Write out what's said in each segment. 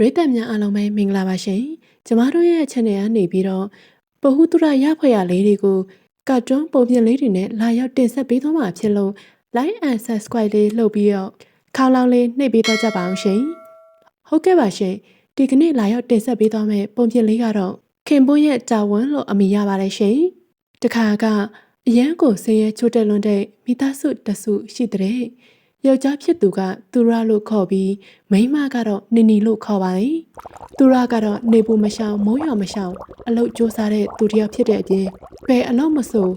ပရိသတ်များအားလုံးပဲမင်္ဂလာပါရှင်ကျမတို့ရဲ့ channel ကနေပြီးတော့ပဟုတုရရဖွဲ့ရလေးတွေကိုကတ်တွန်းပုံပြင်လေးတွေနဲ့လာရောက်တင်ဆက်ပေးသွားမှာဖြစ်လို့ like and subscribe လေးလှုပ်ပြီးတော့ခေါင်းလောင်းလေးနှိပ်ပေးတော့ကြပါအောင်ရှင်ဟုတ်ကဲ့ပါရှင်ဒီကနေ့လာရောက်တင်ဆက်ပေးသွားမယ့်ပုံပြင်လေးကတော့ခင်ပွန်းရဲ့တာဝန်လို့အမည်ရပါတယ်ရှင်တခါကအရန်ကိုဆင်းရဲချိုးတက်လွန်းတဲ့မိသားစုတစုရှိတဲ့ ယောက်ျားဖြစ်သူကသူရလို့ခေါ်ပြီးမိန်းမကတော့နင်နီလို့ခေါ်ပါတယ်။သူရကတော့နေပူမရှောင်မိုးရွာမရှောင်အလုတ်စူးစားတဲ့သူတစ်ယောက်ဖြစ်တဲ့အပြင်ဘယ်အလုတ်မဆို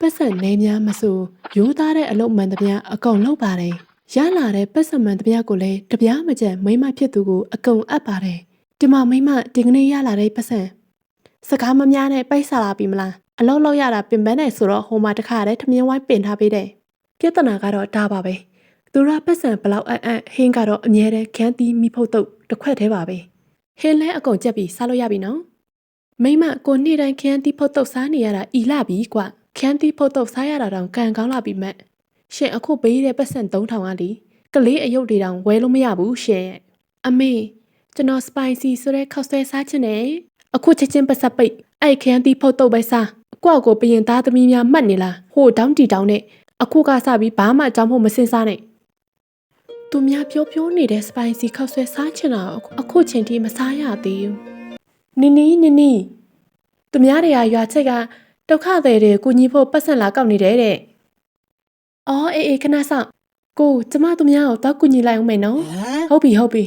ပတ်စံနေများမဆိုရိုးသားတဲ့အလုတ်မှန်သမျှအကုန်လုပ်ပါတယ်။ရလာတဲ့ပတ်စံမှန်သမျှကိုလည်းတပြားမကျန်မိန်းမဖြစ်သူကိုအကုန်အပ်ပါတယ်။ဒီမှာမိန်းမဒီကနေ့ရလာတဲ့ပတ်စံစကားမများနဲ့ပိတ်ဆာလာပြီမလားအလောက်လောက်ရတာပင်ပန်းနေဆိုတော့ဟိုမှာတခါတည်းထမင်းဝိုင်းပင်ထားပေးတယ်ပြဿနာကတော့ဒါပါပဲ သူရပတ်စံဘလောက်အံ့အံ့ဟင်းကတော့အမြဲတမ်းခန်းတီးမိဖို့တော့တစ်ခွက်သေးပါပဲဟင်းလဲအကုန်ကြက်ပြီးစားလို့ရပြီနော်မိမကိုနေ့တိုင်းခန်းတီးဖို့တော့စားနေရတာအီလာပြီကွာခန်းတီးဖို့တော့စားရတာတောင်ကန်ကောင်းလာပြီမက်ရှင်အခုပေးတဲ့ပတ်စံ3000ကလीကလေးအယုတ်တွေတောင်ဝဲလို့မရဘူးရှင်ရဲ့အမေကျွန်တော် spicy ဆိုတဲ့ခောက်ဆွဲစားချင်တယ်အခုချက်ချင်းပတ်စပ်ပိတ်အဲ့ခန်းတီးဖို့တော့ပဲစားအကွက်ကိုပရင်သားသမီးများမှတ်နေလားဟိုတောင်းတီတောင်းနဲ့အခုကစပြီးဘာမှအကြောင်းဖို့မစင်စားနဲ့ သူများပြောပြောနေတဲ့ spicy ခောက်ဆွဲစားချင်တာကိုအခုချိန်ထိမစားရသေးဘူးနီနီနီနီသူများတွေကရွာချက်ကဒုက္ခသည်တွေကိုညီဖို့ပတ်စံလာကောက်နေတယ်တဲ့အော်အေးအေးခဏစောင့်ကိုကျမသူများကိုတော့ကူညီလိုက်အောင်မယ်နော်ဟုတ်ပြီဟုတ်ပြီ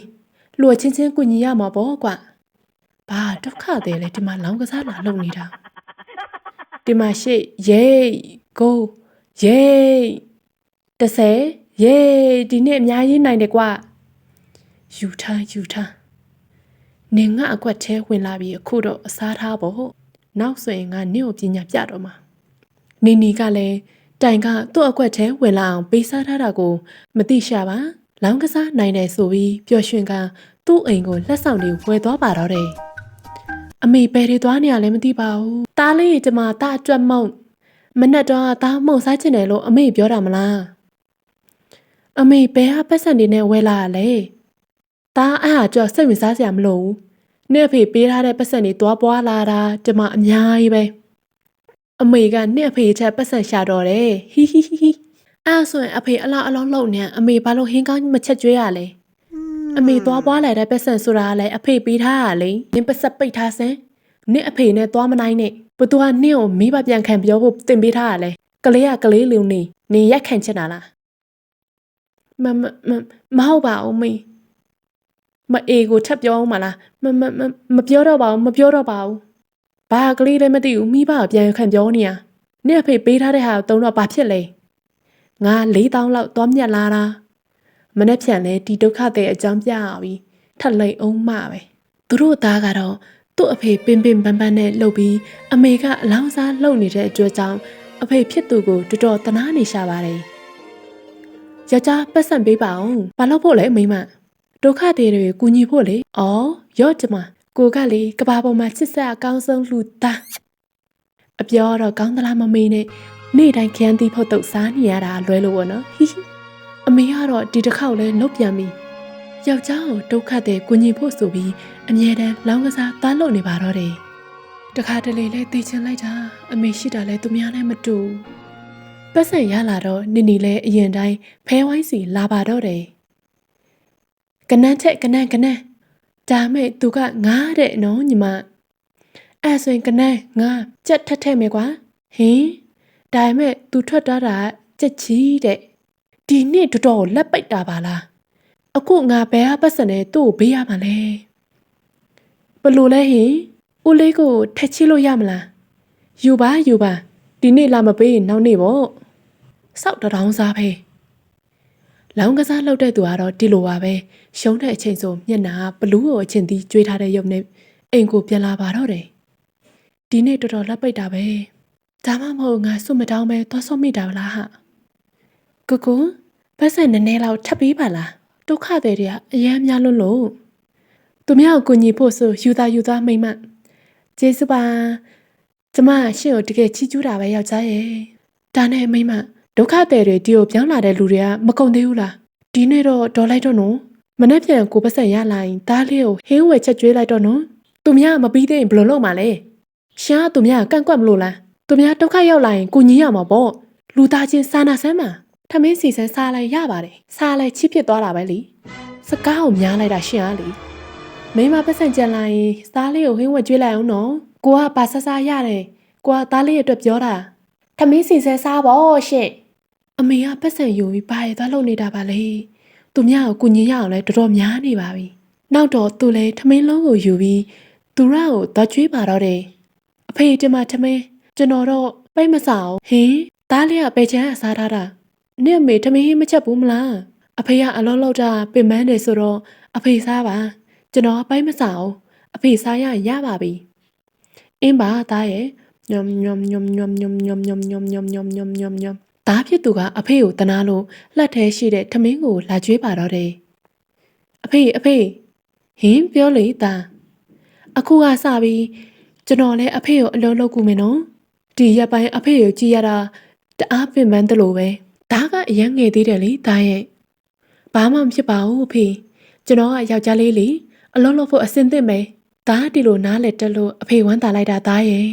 လူအချင်းချင်းကူညီရမှာပေါ့ကွာဘာဒုက္ခသည်လဲဒီမှာလောင်းကစားလာလုပ်နေတာဒီမှာရှေ့ယေးကိုယေး30 ယေးဒီနေ့အများကြီးနိုင်တယ်ကွာယူထားယူထားနင်ငါအကွက်သေးဝင်လာပြီအခုတော့အစားထားဖို့နောက်ဆိုရင်ငါနင့်ကိုပညာပြတော့မှာနီနီကလည်းတိုင်ကသူ့အကွက်သေးဝင်လာအောင်ပေးစားထားတာကိုမသိရှာပါလောင်းကစားနိုင်တယ်ဆိုပြီးပျော်ရွှင်ကသူ့အိမ်ကိုလက်ဆောင်တွေဝယ်သွားပါတော့တယ်အမေဘယ်တွေသွားနေရလဲမသိပါဘူး။တားလေးကျမတားအကျွတ်မုံမနဲ့တော့တားမုံစားချင်တယ်လို့အမေပြောတာမလား။ အမေဘယ်ဟာပတ်စံတွေနဲ့ဝဲလာရလဲ။တားအားဟာကြောက်စိတ်ဝင်စားစရာမလိုဘူး။နေ့အဖေပေးထားတဲ့ပတ်စံတွေတွားပွားလာတာကျမအများကြီးပဲ။အမေကနေ့အဖေချက်ပတ်စံရှာတော့တယ်။ဟီဟီဟီဟီအဲ့ဆိုရင်အဖေအလားအလောင်းလုံနေအမေဘာလို့ဟင်းကောင်းမချက်ကျွေးရလဲ။အမေသွားပွားလာတဲ့ပတ်စံဆိုတာကလည်းအဖေပေးထားတာလေနင်ပတ်ဆက်ပိတ်ထားစမ်းနင့်အဖေနဲ့သွားမနိုင်နဲ့ဘသူကနင့်ကိုမိဘပြန်ခံပြောဖို့တင်ပေးထားတာလေကလေးကကလေးလူနေနေရက်ခံချင်တာလား မမမမဟုတ်ပါဘူးမေမအေကိုထပ်ပြောအောင်မလားမမမမပြောတော့ပါဘူးမပြောတော့ပါဘူးဘာကလေးလည်းမသိဘူးမိဘကပြန်ခံပြောနေရနင့်အဖေပေးထားတဲ့ဟာကိုတုံးတော့ဘာဖြစ်လဲငါ၄တောင်းလောက်သွားမြတ်လာတာမနေ့ပြန်လဲဒီဒုက္ခတဲ့အကြောင်းပြရပြီထက်လိုက်အောင်မပဲသူတို့သားကတော့သူ့အဖေပင်ပင်ပန်းပန်းနဲ့လှုပ်ပြီးအမေကအလောင်းစားလှုပ်နေတဲ့အတွက်ကြောင့်အဖေဖြစ်သူကိုတော်တော်တနာနေရှာပါတယ် ယောက်ျားပတ်စံပေးပါအောင်ဘာလို့ဖို့လဲအမိမဒုက္ခတွေတွေကူညီဖို့လေဩရော့ကျမကိုကလေကဘာပေါ်မှာချစ်ဆက်အကောင်းဆုံးလူသားအပြောတော့ကောင်းသလားမမေးနဲ့နေ့တိုင်းခန်းတီးဖို့တုတ်စားနေရတာလွဲလို့ပေါ့နော်ဟိဟိအမေကတော့ဒီတစ်ခေါက်လဲလုတ်ပြန်ပြီယောက်ျားကိုဒုက္ခတဲ့ကိုညီဖို့ဆိုပြီးအမြဲတမ်းလောင်းကစားသားလုပ်နေပါတော့တယ်တခါတလေလဲသိချင်လိုက်တာအမေရှိတာလဲသူများနဲ့မတူ ပတ်စံရလာတော့နင်နီလဲအရင်တိုင်းဖဲဝိုင်းစီလာပါတော့တယ်ကနန်းချက်ကနန်းကနန်းဒါမဲ့သူကငားတဲ့နော်ညီမအဲ့ဆိုရင်ကနန်းငါကြက်ထက်ထဲမယ်ကွာဟင်ဒါမဲ့သူထွက်သွားတာကြက်ကြီးတဲ့ဒီနေ့တော်တော်လက်ပိတ်တာပါလားအခုငါဘယ်ဟာပတ်စံနဲ့သူ့ကိုဘေးရမှာလဲဘလို့လဲဟင်ဦးလေးကိုထက်ချလို့ရမလားယူပါယူပါဒီနေ့လာမပေးရင်နောက်နေ့ပေါ့ စောက်တရောင်းစားပဲလောင်းကစားလှုပ်တဲ့သူကတော့ဒီလိုပါပဲရှုံးတဲ့အချိန်ဆိုမျက်နှာဘလူးကိုအချင်းတီးကြွေးထားတဲ့ရုပ်နဲ့အိမ်ကိုပြန်လာပါတော့တယ်ဒီနေ့တော်တော်လက်ပိတ်တာပဲဒါမှမဟုတ်ငါစွတ်မတောင်းပဲသွားစောမိတာဗလားဟာကိုကိုပတ်စံနည်းနည်းလောက်ထပ်ပေးပါလားဒုက္ခတွေတွေကအရမ်းများလို့လို့သူများကိုကိုညီဖို့ဆိုယူသားယူသားမိမ့်မကျေးဇူးပါကျမရှင့်ကိုတကယ်ချီးကျူးတာပဲယောက်ျားရဲ့ဒါနဲ့မိမ့်မ ဒုက္ခတွေတွေဒီကိုပြောင်းလာတဲ့လူတွေကမကုန်သေးဘူးလားဒီနေ့တော့ဒေါ်လိုက်တော့နော်မနေ့ပြန်ကိုပတ်ဆက်ရလာရင်သားလေးကိုဟင်းဝယ်ချက်ကျွေးလိုက်တော့နော်သူများမပြီးသေးရင်ဘယ်လိုလုပ်မှာလဲရှားသူများကန့်ကွက်မလို့လားသူများဒုက္ခရောက်လာရင်ကိုညီးရမှာပေါ့လူသားချင်းစာနာဆမ်းမှာထမင်းစီစမ်းစားလိုက်ရပါတယ်စားလိုက်ချစ်ဖြစ်သွားတာပဲလေစကားကိုများလိုက်တာရှင်အားလေမိမပတ်ဆက်ကြံလာရင်သားလေးကိုဟင်းဝယ်ကျွေးလိုက်အောင်နော်ကိုကပါဆဆရတယ်ကိုကသားလေးရဲ့အတွက်ပြောတာထမင်းစီစမ်းစားပေါ့ရှင့် အမေကပတ်ဆက်ယူပြီးဘာရသွားလုပ်နေတာပါလဲသူများကိုကိုညီးရအောင်လဲတော်တော်များနေပါပြီနောက်တော့သူလည်းထမင်းလုံးကိုယူပြီးသူရကိုသွားကျွေးပါတော့တယ်အဖေကျမထမင်းကျွန်တော်တော့ပိတ်မစအောင်ဟင်သားလေးကပဲချမ်းအစားထားတာနင့်အမေထမင်းဟင်းမချက်ဘူးမလားအဖေကအလုံးလောက်တာပင်ပန်းတယ်ဆိုတော့အဖေစားပါကျွန်တော်ပိတ်မစအောင်အဖေစားရရင်ရပါပြီအင်းပါသားရဲ့ညွမ်ညွမ်ညွမ်ညွမ်ညွမ်ညွမ်ညွမ်ညွမ်ညွမ်ညွမ်ညွမ်ညွမ် ညွမ်သားဖြစ်သူကအဖေကိုတနာလို့လှက်သေးရှိတဲ့ထမင်းကိုလာကျွေးပါတော့တယ်အဖေအဖေဟင်ပြောလေသားအခုကစပြီးကျွန်တော်လည်းအဖေကိုအလုံးလုံးကူမယ်နော်ဒီရက်ပိုင်းအဖေကိုကြည်ရတာတအားပင်ပန်းတယ်လို့ပဲဒါကအရန်ငယ်သေးတယ်လေဒါရဲ့ဘာမှမဖြစ်ပါဘူးအဖေကျွန်တော်ကယောက်ျားလေးလေအလုံးလုံးဖို့အစင်သင့်မယ်ဒါကဒီလိုနားလက်တက်လို့အဖေဝမ်းသာလိုက်တာသားရဲ့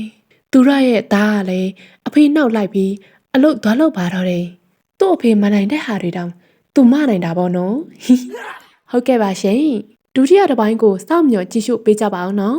သူရရဲ့သားကလည်းအဖေနောက်လိုက်ပြီး အလုတ်သွားလို့ပါတော့တယ်သူ့အဖေမနိုင်တဲ့ဟာတွေတောင်သူမနိုင်တာပေါ့နော်ဟုတ်ကဲ့ပါရှင်ဒုတိယတစ်ပိုင်းကိုစောင့်မျှော်ကြည့်ရှုပေးကြပါအောင်နော်